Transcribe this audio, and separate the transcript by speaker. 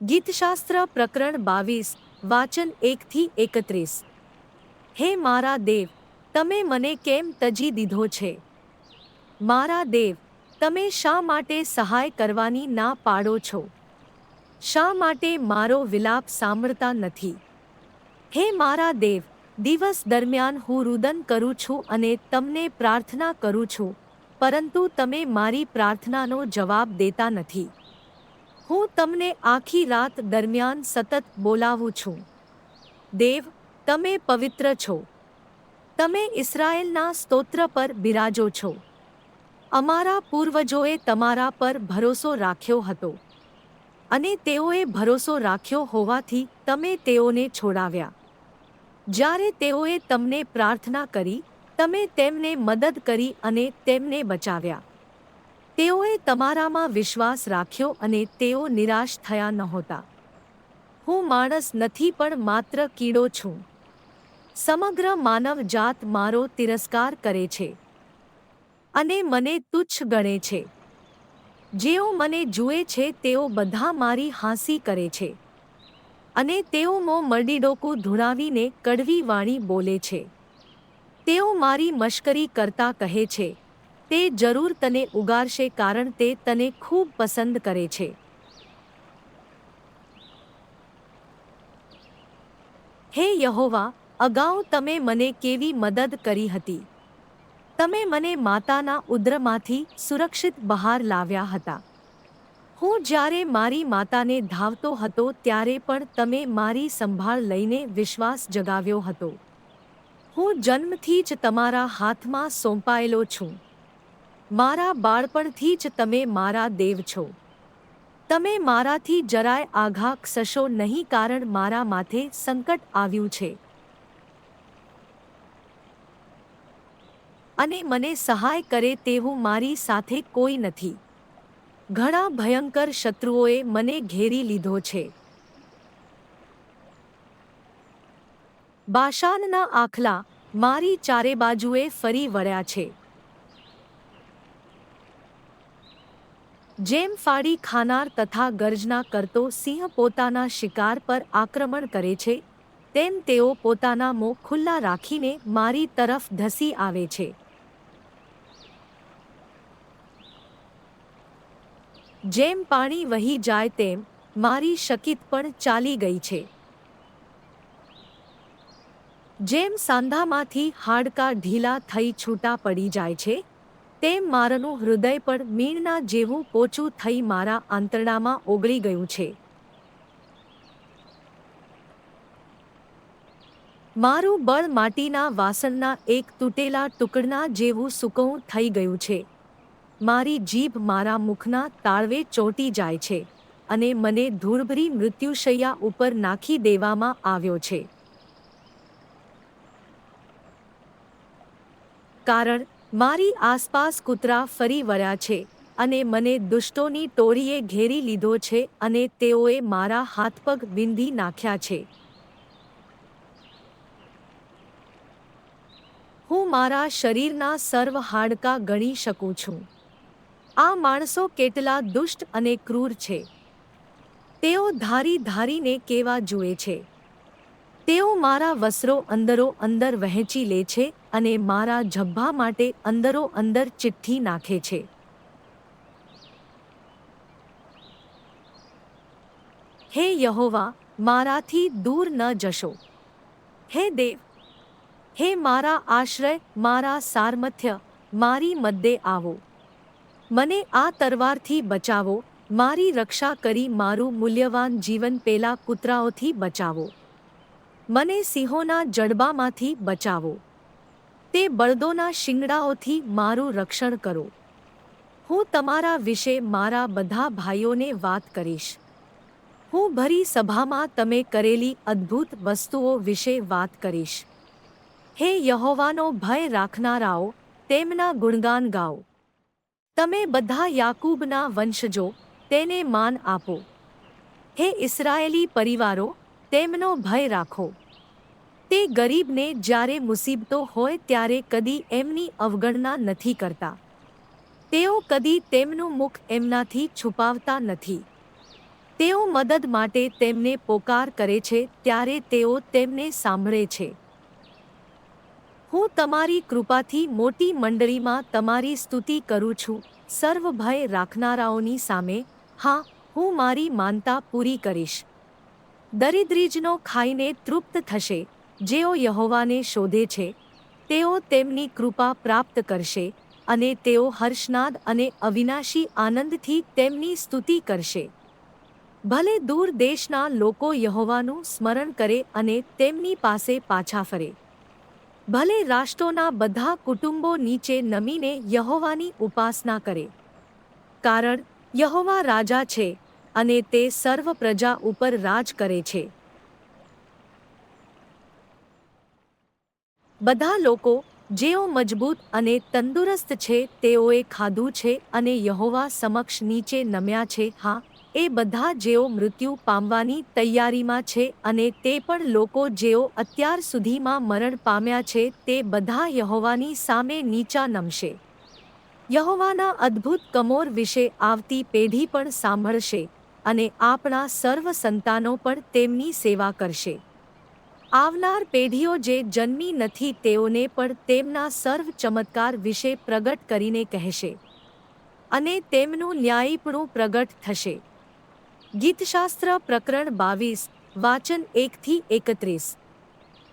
Speaker 1: ગીતશાસ્ત્ર પ્રકરણ બાવીસ, વાચન એકથી એકત્રીસ. હે મારા દેવ, તમે મને કેમ તજી દીધો છે? મારા દેવ, તમે શા માટે સહાય કરવાની ના પાડો છો? શા માટે મારો વિલાપ સાંભળતા નથી? હે મારા દેવ, દિવસ દરમિયાન હું રુદન કરું છું અને તમને પ્રાર્થના કરું છું, પરંતુ તમે મારી પ્રાર્થનાનો જવાબ દેતા નથી. હું તમને આખી રાત દરમિયાન સતત બોલાવું છું. દેવ, તમે પવિત્ર છો. તમે ઇસરાયેલના સ્તોત્ર પર બિરાજો છો. અમારા પૂર્વજોએ તમારા પર ભરોસો રાખ્યો હતો અને તેઓએ ભરોસો રાખ્યો હોવાથી તમે તેઓને છોડાવ્યા. જ્યારે તેઓએ તમને પ્રાર્થના કરી, તમે તેમને મદદ કરી અને તેમને બચાવ્યા. તેઓએ તમારામાં વિશ્વાસ રાખ્યો અને તેઓ નિરાશ થયા નહોતા. હું માણસ નથી પણ માત્ર કીડો છું. સમગ્ર માનવ જાત મારો તિરસ્કાર કરે છે અને મને તુચ્છ ગણે છે. જેઓ મને જુએ છે તેઓ બધા મારી હાંસી કરે છે અને તેઓ મો મરડીડોકું ધૂણાવીને કડવી વાણી બોલે છે. તેઓ મારી મશ્કરી કરતા કહે છે. તે જરૂર તને ઉગારશે કારણ તે તને ખૂબ પસંદ કરે છે. હે યહોવા, અગાઉ તમે મને કેવી મદદ કરી હતી? તમે મને માતાના ઉદ્રમાંથી સુરક્ષિત બહાર લાવ્યા હતા. હું જ્યારે મારી માતાને ધાવતો હતો ત્યારે પણ તમે મારી સંભાળ લઈને વિશ્વાસ જગાવ્યો હતો. હું જન્મથી જ તમારા હાથમાં સોંપાયેલો છું. મારા બાળપણથી જ તમે મારા દેવ છો. તમે મારાથી જરાય આઘા ક્ષશો નહીં કારણ મારા માથે સંકટ આવ્યું છે. અને મને સહાય કરે તેવું મારી સાથે કોઈ નથી. ઘણા ભયંકર શત્રુઓએ મને ઘેરી લીધો છે. બાશાનના આખલા મારી ચારે બાજુએ ફરી વળ્યા છે. જેમ ફાડી ખાનાર તથા ગર્જના કરતો સિંહ પોતાના શિકાર પર આક્રમણ કરે છે, તેમ તેઓ પોતાના મોં ખુલ્લા રાખીને મારી તરફ ધસી આવે છે. જેમ પાણી વહી જાય તેમ મારી શકિત પણ ચાલી ગઈ છે. જેમ સાંધામાંથી હાડકા ઢીલા થઈ છૂટા પડી જાય છે તેમ મારનું હૃદય પણ મીણના જેવું પોચું થઈ મારા આંતરડામાં ઓગળી ગયું છે. મારું બળ માટીના વાસણના એક તૂટેલા ટુકડના જેવું સૂકવું થઈ ગયું છે. મારી જીભ મારા મુખના તાળવે ચોંટી જાય છે અને મને ધૂળભરી મૃત્યુશૈયા ઉપર નાખી દેવામાં આવ્યો છે. કારણ મારી આસપાસ કૂતરા ફરી વળ્યા છે અને મને દુષ્ટોની ટોળીએ ઘેરી લીધો છે અને તેઓએ મારા હાથપગ વિંધી નાખ્યા છે. હું મારા શરીરના સર્વ હાડકા ગણી શકું છું. આ માણસો કેટલા દુષ્ટ અને ક્રૂર છે. તેઓ ધારી ધારીને કેવા જુએ છે. તેઓ મારા વસ્ત્રો અંદરો અંદર વહેંચી લે છે અને મારા ઝભ્ભા માટે અંદરો અંદર ચિઠ્ઠી નાખે છે. હે યહોવા, મારાથી દૂર ન જશો. હે દેવ, હે મારા આશ્રય, મારા સારમથ્ય, મારી મદ્દે આવો. મને આ તરવારથી બચાવો, મારી રક્ષા કરી મારું મૂલ્યવાન જીવન પેલા કૂતરાઓથી બચાવો. મને સિંહોના જડબામાંથી બચાવો. તે બળદોના શિંગડાઓથી મારું રક્ષણ કરો. હું તમારા વિશે મારા બધા ભાઈઓને વાત કરીશ. હું ભરી સભામાં તમે કરેલી અદ્ભુત વસ્તુઓ વિશે વાત કરીશ. હે યહોવાનો ભય રાખનારાઓ, તેમના ગુણગાન ગાઓ. તમે બધા યાકૂબના વંશજો, તેને માન આપો. હે ઇસરાયેલી પરિવારો તેમનો ભય રાખો. તે ગરીબને જ્યારે મુસીબતો હોય ત્યારે કદી એમની અવગણના નથી કરતા. તેઓ કદી તેમનું મુખ એમનાથી છુપાવતા નથી. તેઓ મદદ માટે તેમને પોકાર કરે છે ત્યારે તેઓ તેમને સાંભળે છે. હું તમારી કૃપાથી મોટી મંડળીમાં તમારી સ્તુતિ કરું છું સર્વ ભય રાખનારાઓની સામે, હા, હું મારી માનતા પૂરી કરીશ. દરિદ્રીજનો ખાઈને તૃપ્ત થશે, જેઓ યહોવાને શોધે છે. તેઓ તેમની કૃપા પ્રાપ્ત કરશે અને તેઓ હર્ષનાદ અને અવિનાશી આનંદથી તેમની સ્તુતિ કરશે. ભલે દૂર દેશના લોકો યહોવાનું સ્મરણ કરે અને તેમની પાસે પાછા ફરે. ભલે રાષ્ટ્રોના બધા કુટુંબો નીચે નમીને યહોવાની ઉપાસના કરે. કારણ યહોવા રાજા છે અને તે સર્વ પ્રજા ઉપર રાજ કરે છે. બધા લોકો જેઓ મજબૂત અને તંદુરસ્ત છે, તેઓએ ખાધું છે અને યહોવા સમક્ષ નીચે નમ્યા છે. હા, એ બધા જેઓ મૃત્યુ પામવાની તૈયારીમાં છે અને તે પણ લોકો જેઓ અત્યાર સુધીમાં મરણ પામ્યા છે, તે બધા યહોવાની સામે નીચા નમશે. યહોવાના અદ્ભુત કમોર વિશે આવતી પેઢી પણ સાંભળશે. અને આપણા સર્વ સંતાનો પણ તેમની સેવા કરશે. આવનાર પેઢીઓ જે જન્મી નથી તેઓને પણ તેમના સર્વ ચમત્કાર વિશે પ્રગટ કરીને કહેશે. અને તેમનું ન્યાયીપણું પ્રગટ થશે. ગીતશાસ્ત્ર પ્રકરણ બાવીસ, વાચન એકથી એકત્રીસ.